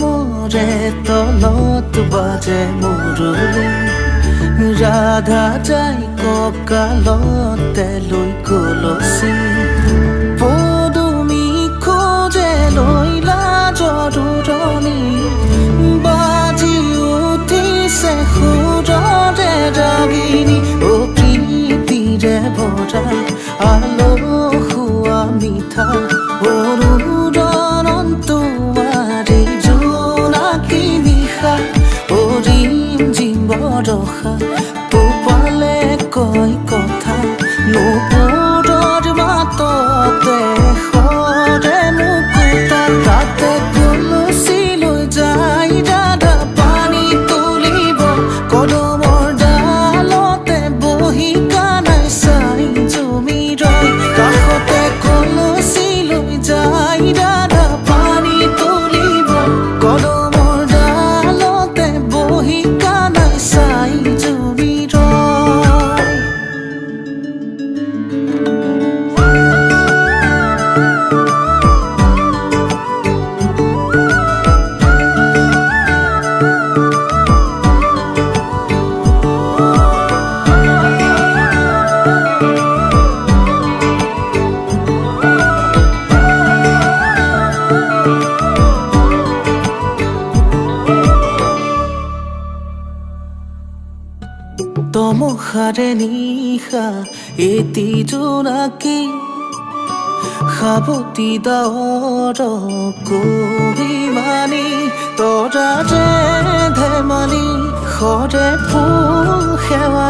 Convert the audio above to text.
মোরে তলত বাজে মুরলি। রাধা যাই ককালত লই কলসী। তম হারে নিশা এটি জোনাকি সাৱতী দাৱৰ কবিমানী তৰাতে ধেমালি সৰে ফুল সেৱা